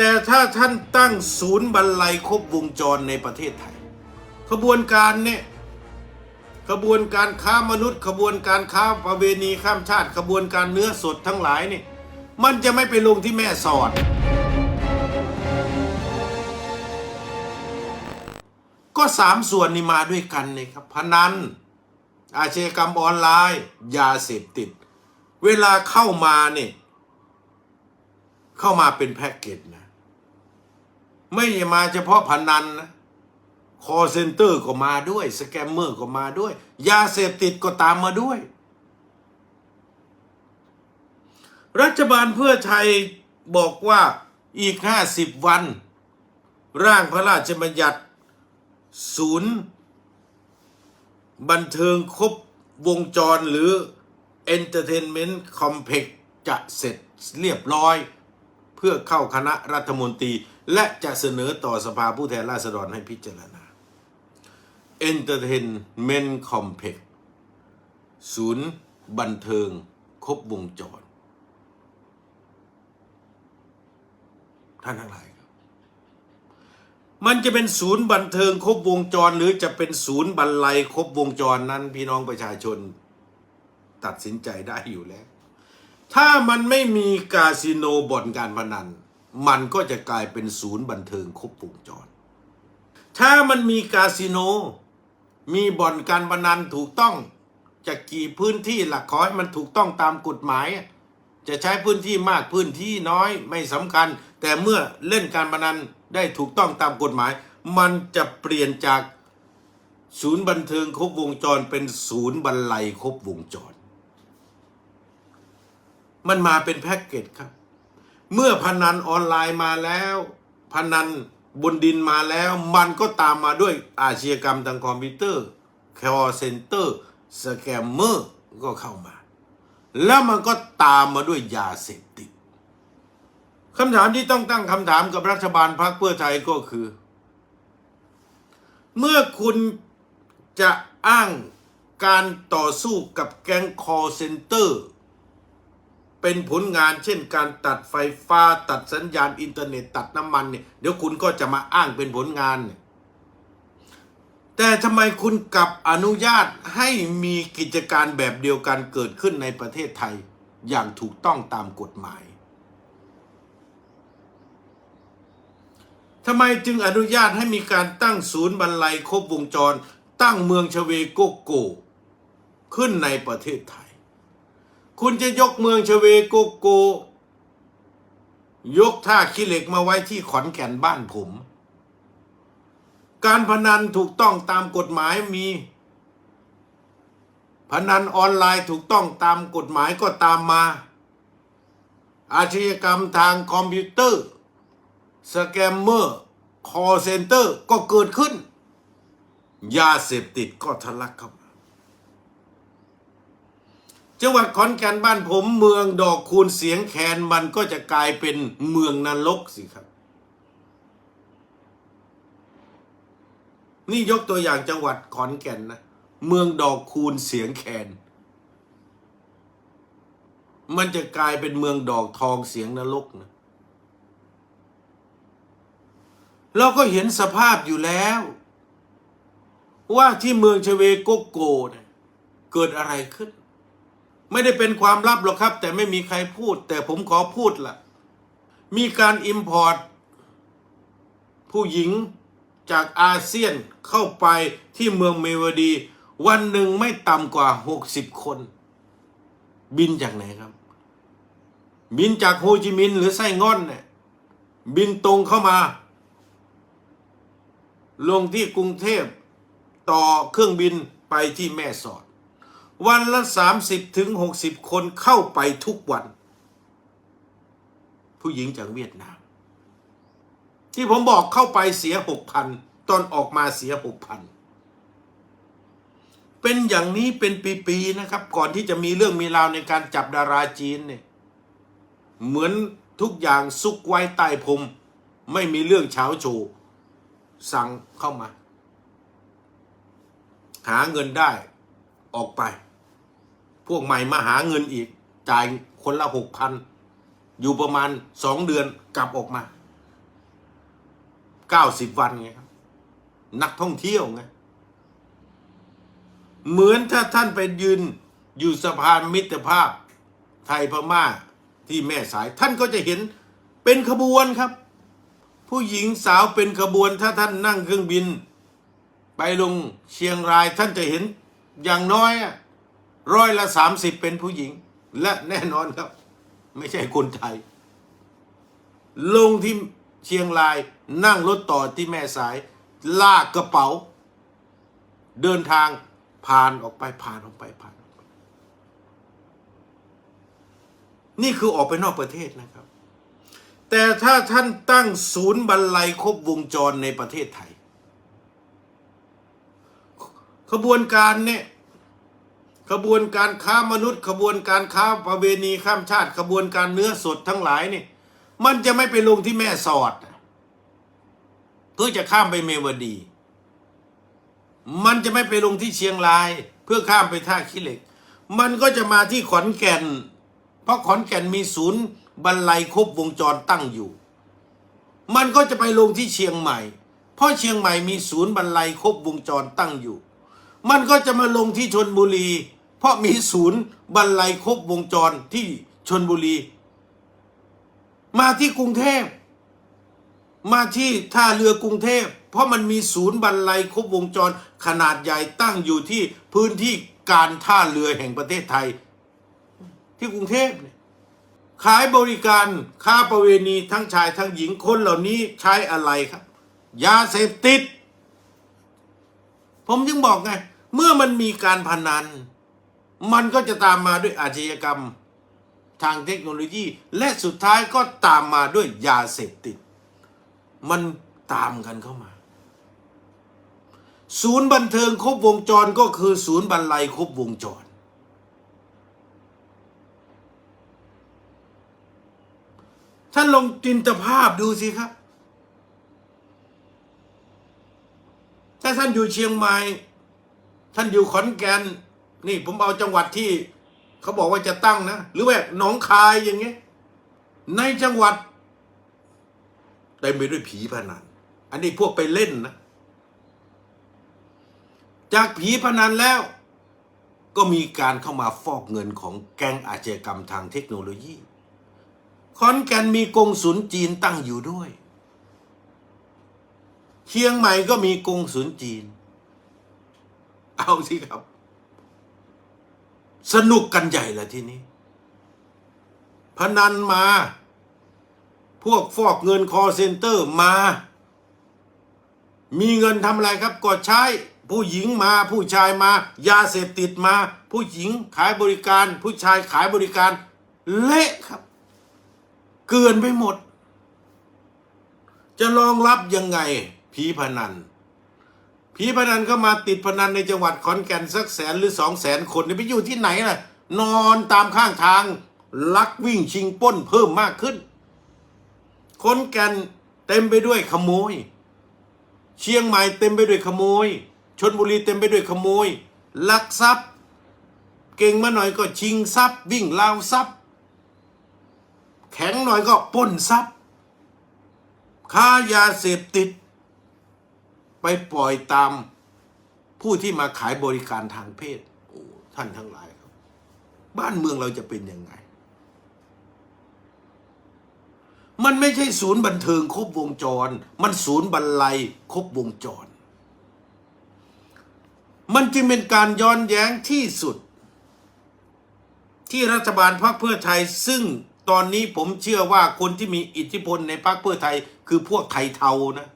แต่ถ้าท่านตั้งศูนย์บรรลัยครบวงจรในประเทศไทย ขบวนการเนี่ยขบวนการค้ามนุษย์ขบวนการค้าประเวณีข้ามชาติ ขบวนการเนื้อสดทั้งหลายเนี่ยมันจะไม่ไปลงที่แม่สอด ก็สามส่วนนี้มาด้วยกันเลยครับพนันอาชญากรรมออนไลน์ ยาเสพติด เวลาเข้ามาเนี่ยเข้ามาเป็นแพ็กเกจนะ ไม่มาเฉพาะพนันนะคอเซ็นเตอร์ก็มาด้วย สแกมเมอร์ก็มาด้วย ยาเสพติดก็ตามมาด้วย รัฐบาลเพื่อไทยบอกว่าอีก 50 วัน ร่างพระราชบัญญัติศูนย์ บันเทิงครบวงจรหรือ Entertainment Complex จะเสร็จเรียบร้อย เพื่อเข้าคณะรัฐมนตรี และจะเสนอต่อสภาผู้แทนราษฎรให้พิจารณา Entertainment Complex ศูนย์บันเทิงครบวงจร ท่านทั้งหลายครับ มันจะเป็นศูนย์บันเทิงครบวงจร หรือจะเป็นศูนย์บรรลัยครบวงจรนั้น พี่น้องประชาชนตัดสินใจได้อยู่แล้ว ถ้ามันไม่มีคาสิโนบ่อนการพนัน มันก็จะกลายเป็นศูนย์บันเทิงครบวงจร ถ้ามันมีคาสิโน มีบ่อนการพนันถูกต้องจะกี่พื้นที่หลักขอให้มันถูกต้องตามกฎหมาย จะใช้พื้นที่มากพื้นที่น้อยไม่สำคัญ แต่เมื่อเล่นการพนันได้ถูกต้องตามกฎหมาย มันจะเปลี่ยนจากศูนย์บันเทิงครบวงจรเป็นศูนย์บรรลัยครบวงจร มันมาเป็นแพ็กเกจครับ เมื่อพนันออนไลน์มาแล้ว พนันบนดินมาแล้ว มันก็ตามมาด้วยอาชญากรรมทางคอมพิวเตอร์คอเซ็นเตอร์สแกมเมอร์ก็เข้ามา แล้วมันก็ตามมาด้วยยาเสพติดคำถามที่ต้องตั้งคำถามกับรัฐบาลพรรคเพื่อไทยก็คือ เมื่อคุณจะอ้างการต่อสู้กับแก๊งคอเซ็นเตอร์ เป็นผลงานเช่นการตัดไฟฟ้าตัดสัญญาณอินเทอร์เน็ตตัดน้ำมันเนี่ยเดี๋ยวคุณก็จะมาอ้างเป็นผลงานเนี่ยแต่ทำไมคุณกลับอนุญาตให้มีกิจการแบบเดียวกันเกิดขึ้นในประเทศไทยอย่างถูกต้องตามกฎหมายทำไมจึงอนุญาตให้มีการตั้งศูนย์บรรลัยครบวงจร ตั้งเมืองชเวโกโก ขึ้นในประเทศไทย คุณจะยกเมืองชเวโกโก ยกท่าขี้เหล็กมาไว้ที่ขอนแก่นบ้านผม การพนันถูกต้องตามกฎหมายมี พนันออนไลน์ถูกต้องตามกฎหมายก็ตามมา อาชญากรรมทางคอมพิวเตอร์ สแกมเมอร์ คอเซ็นเตอร์ก็เกิดขึ้น ยาเสพติดก็ทะลักเข้ามา จังหวัดขอนแก่นบ้านผมเมืองดอกคูณเสียงแคนมันก็จะกลายเป็นเมืองนรกสิครับ นี่ยกตัวอย่างจังหวัดขอนแก่นนะเมืองดอกคูณเสียงแคน มันจะกลายเป็นเมืองดอกทองเสียงนรกนะเราก็เห็นสภาพอยู่แล้ว ว่าที่เมืองชเวโกโกเนี่ยเกิดอะไรขึ้น ไม่ได้เป็นความลับหรอกครับ แต่ไม่มีใครพูด แต่ผมขอพูดละ่ะ มีการอิมพอร์ตผู้หญิงจากอาเซียนเข้าไปที่เมืองเมวดี วันหนึ่งไม่ต่ำกว่า60คน บินจากไหนครับ บินจากโฮจิมินห์หรือไส้ง่อนเนี่ยบินตรงเข้ามา ลงที่กรุงเทพต่อเครื่องบินไปที่แม่สอด วันละ 30 ถึง 60 คนเข้าไปทุกวัน ผู้หญิงจากเวียดนาม ที่ผมบอกเข้าไปเสีย 6,000 ตอนออกมาเสีย 6,000 เป็นอย่างนี้เป็นปีๆนะครับ ก่อนที่จะมีเรื่องมีราวในการจับดาราจีนเนี่ยเหมือนทุกอย่างซุกไว้ใต้พรมไม่มีเรื่องเช้าโชว์สั่งเข้ามา หาเงินได้ออกไป พวกใหม่มาหาเงินอีก จ่ายคนละหกพันอยู่ประมาณสองเดือนกลับออกมาเก้าสิบวันไงครับ นักท่องเที่ยวไงเหมือนถ้าท่านไปยืนอยู่สะพานมิตรภาพไทยพม่าที่แม่สายท่านก็จะเห็นเป็นขบวนครับ ผู้หญิงสาวเป็นขบวนถ้าท่านนั่งเครื่องบิน ไปลงเชียงรายท่านจะเห็นอย่างน้อยอะ ร้อยละสามสิบเป็นผู้หญิง และแน่นอนครับ ไม่ใช่คนไทย ลงที่เชียงรายนั่งรถต่อที่แม่สาย ลากกระเป๋า เดินทางผ่านออกไปผ่านออกไปผ่านออกไปนี่คือออกไปนอกประเทศนะครับ แต่ถ้าท่านตั้งศูนย์บรรลัยครบวงจรในประเทศไทยขบวนการเนี่ย ขบวนการค้ามนุษย์ขบวนการค้าประเวณีข้ามชาติ ขบวนการเนื้อสดทั้งหลายนี่ มันจะไม่ไปลงที่แม่สอด เพื่อจะข้ามไปเมวดี มันจะไม่ไปลงที่เชียงราย เพื่อข้ามไปท่าขี้เหล็ก มันก็จะมาที่ขอนแก่น เพราะขอนแก่นมีศูนย์บรรลัยครบวงจรตั้งอยู่ มันก็จะไปลงที่เชียงใหม่ เพราะเชียงใหม่มีศูนย์บรรลัยครบวงจรตั้งอยู่ มันก็จะมาลงที่ชนบุรี เพราะมีศูนย์บรรลัยครบวงจรที่ชนบุรี มาที่กรุงเทพ มาที่ท่าเรือกรุงเทพ เพราะมันมีศูนย์บรรลัยครบวงจรขนาดใหญ่ตั้งอยู่ที่พื้นที่การท่าเรือแห่งประเทศไทย ที่กรุงเทพเนี่ยขายบริการค้าประเวณีทั้งชายทั้งหญิงคนเหล่านี้ใช้อะไรครับ ยาเสพติด ผมจึงบอกไง เมื่อมันมีการพนัน มันก็จะตามมาด้วยอาชญากรรมทางเทคโนโลยี และสุดท้ายก็ตามมาด้วยยาเสพติด มันตามกันเข้ามา ศูนย์บันเทิงครบวงจรก็คือศูนย์บรรลัยครบวงจร ท่านลองจินตภาพดูสิครับ ถ้าท่านอยู่เชียงใหม่ท่านอยู่ขอนแก่น นี่ผมเอาจังหวัดที่เขาบอกว่าจะตั้งนะ หรือว่าหนองคายอย่างเงี้ยในจังหวัดเต็มไปด้วยผีพนัน อันนี้พวกไปเล่นนะ จากผีพนันแล้ว ก็มีการเข้ามาฟอกเงินของแก๊งอาชญากรรมทางเทคโนโลยีขอนแก่นมีกงสุลจีนตั้งอยู่ด้วย เชียงใหม่ก็มีกงสุลจีน เอาสิครับ สนุกกันใหญ่ละทีนี้ พนันมา พวกฟอกเงินคอเซ็นเตอร์มา มีเงินทำอะไรครับก็ใช้ผู้หญิงมาผู้ชายมา ยาเสพติดมา ผู้หญิงขายบริการ ผู้ชายขายบริการ เละครับ เกินไปหมด จะรองรับยังไงผีพนัน ผีพนันเข้ามาติดพนันในจังหวัดขอนแก่นสักแสนหรือสองแสนคนเนี่ยไปอยู่ที่ไหนล่ะ นอนตามข้างทาง ลักวิ่งชิงป้นเพิ่มมากขึ้นขอนแก่นเต็มไปด้วยขโมย เชียงใหม่เต็มไปด้วยขโมย ชนบุรีเต็มไปด้วยขโมย ลักทรัพย์ เก่งมาหน่อยก็ชิงทรัพย์ วิ่งราวทรัพย์ แข็งหน่อยก็ป้นทรัพย์ ค้ายาเสพติด ไปปล่อยตามผู้ที่มาขายบริการทางเพศโอ้ท่านทั้งหลายครับ บ้านเมืองเราจะเป็นยังไง มันไม่ใช่ศูนย์บันเทิงครบวงจร มันศูนย์บรรลัยครบวงจร มันจึงเป็นการย้อนแย้งที่สุด ที่รัฐบาลพรรคเพื่อไทยซึ่งตอนนี้ผมเชื่อว่าคนที่มีอิทธิพลในพรรคเพื่อไทยคือพวกไทยเทานะ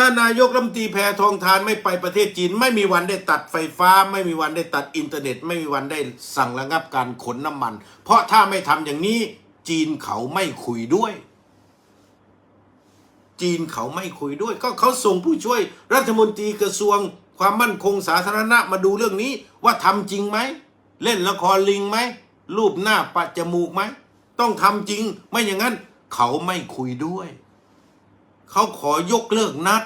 ถ้านายกรัฐมนตรีแพทองทานไม่ไปประเทศจีน ไม่มีวันได้ตัดไฟฟ้า ไม่มีวันได้ตัดอินเทอร์เน็ต ไม่มีวันได้สั่งระงับการขนน้ำมัน เพราะถ้าไม่ทำอย่างนี้จีนเขาไม่คุยด้วย จีนเขาไม่คุยด้วย ก็เขาส่งผู้ช่วยรัฐมนตรีกระทรวง ความมั่นคงสาธารณะมาดูเรื่องนี้ว่าทำจริงไหม เล่นละครลิงไหมรูปหน้าปัดจมูกไหมต้องทำจริง ไม่อย่างนั้นเขาไม่คุยด้วย เขาขอยกเลิกนัด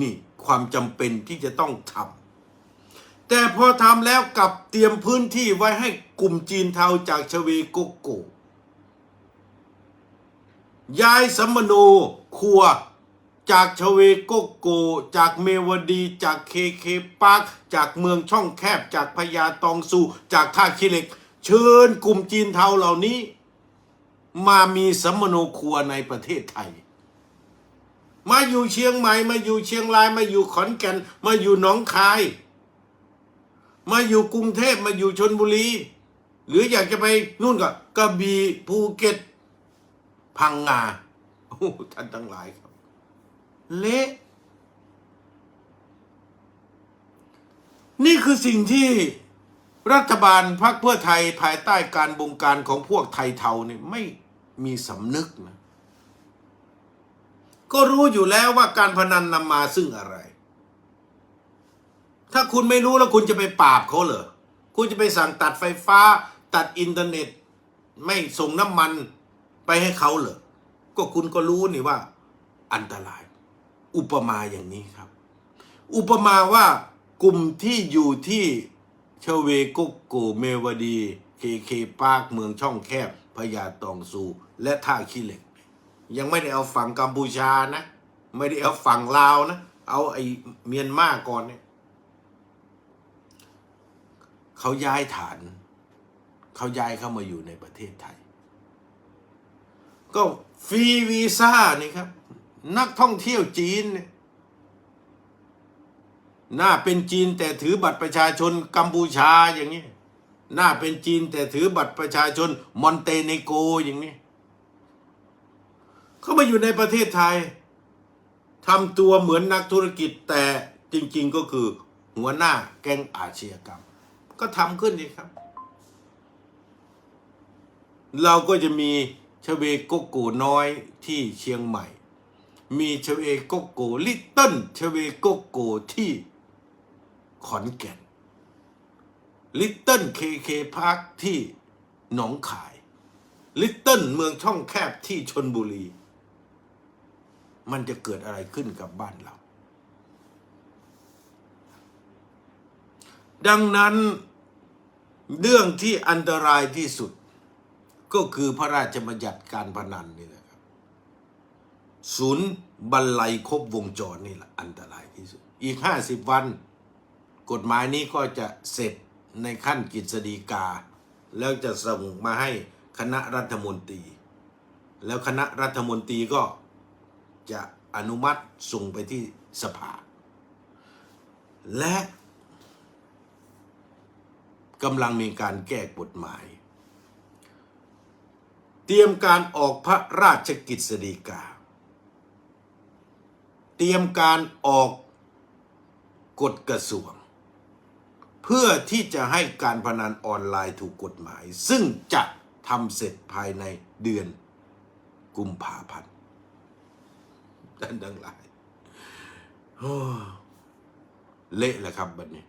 นี่ความจำเป็นที่จะต้องทำแต่พอทำแล้วกลับเตรียมพื้นที่ไว้ให้กลุ่มจีนเทาจากชเวโกโกย้ายสัมมโนครัวจากชเวโกโก จากเมวดีจากเคเคปาร์คจากเมืองช่องแคบจากพญาตองซู จากท่าขี้เหล็ก เชิญกลุ่มจีนเทาเหล่านี้ มามีสัมมโนครัวในประเทศไทย มาอยู่เชียงใหม่มาอยู่เชียงรายมาอยู่ขอนแก่นมาอยู่หนองคาย มาอยู่กรุงเทพมาอยู่ชนบุรี หรืออยากจะไปนู่นก็กระบี่ภูเก็ต พังงาโอ้ท่านทั้งหลายครับ เละนี่คือสิ่งที่รัฐบาลพรรคเพื่อไทยภายใต้การบงการของพวกไทยเทาเนี่ยไม่ มีสำนึกนะก็รู้อยู่แล้วว่าการพนันนำมาซึ่งอะไร ถ้าคุณไม่รู้แล้วคุณจะไปปราบเขาเหรอ คุณจะไปสั่งตัดไฟฟ้า ตัดอินเทอร์เน็ต ไม่ส่งน้ำมันไปให้เขาเหรอ ก็คุณก็รู้นี่ว่า อันตราย อุปมาอย่างนี้ครับ อุปมาว่ากลุ่มที่อยู่ที่เชเวโกโกเมวดี เคเคปาร์คเมืองช่องแคบพญาตองซู และท่าขี้เหล็ก ยังไม่ได้เอาฝั่งกัมพูชานะ ไม่ได้เอาฝั่งลาวนะ เอาไอ้เมียนมาก่อนเนี่ยเขาย้ายฐาน เขาย้ายเข้ามาอยู่ในประเทศไทย ก็ฟรีวีซ่านี่ครับ นักท่องเที่ยวจีนเนี่ยหน้าเป็นจีนแต่ถือบัตรประชาชนกัมพูชาอย่างนี้ หน้าเป็นจีนแต่ถือบัตรประชาชนมอนเตเนโกอย่างนี้ เขามาอยู่ในประเทศไทยทำตัวเหมือนนักธุรกิจแต่จริง ๆก็คือหัวหน้าแก๊งอาชญากรรม ก็ทำขึ้นนี่ครับ เราก็จะมีชเวโกโกน้อยที่เชียงใหม่ มีชเวโกโกลิตเติ้ลชเวโกโกที่ขอนแก่นลิตเติ้ลเคเคพาร์คที่หนองขาย ลิตเติ้ลเมืองช่องแคบที่ชนบุรี มันจะเกิดอะไรขึ้นกับบ้านเรา ดังนั้นเรื่องที่อันตรายที่สุด ก็คือพระราชบัญญัติการพนันนี่แหละครับศูนย์บรรลัยครบวงจรนี่แหละอันตรายที่สุด อีกห้าสิบวัน กฎหมายนี้ก็จะเสร็จในขั้นกฤษฎีกา แล้วจะส่งมาให้คณะรัฐมนตรี แล้วคณะรัฐมนตรีก็ จะอนุมัติส่งไปที่สภา และกำลังมีการแก้กฎหมาย เตรียมการออกพระราชกิจสีกา เตรียมการออกกฎกระทรวง เพื่อที่จะให้การพนันออนไลน์ถูกกฎหมาย ซึ่งจะทำเสร็จภายในเดือนกุมภาพันธ์ ท่านทั้งหลายเละแหละครับบัดนี้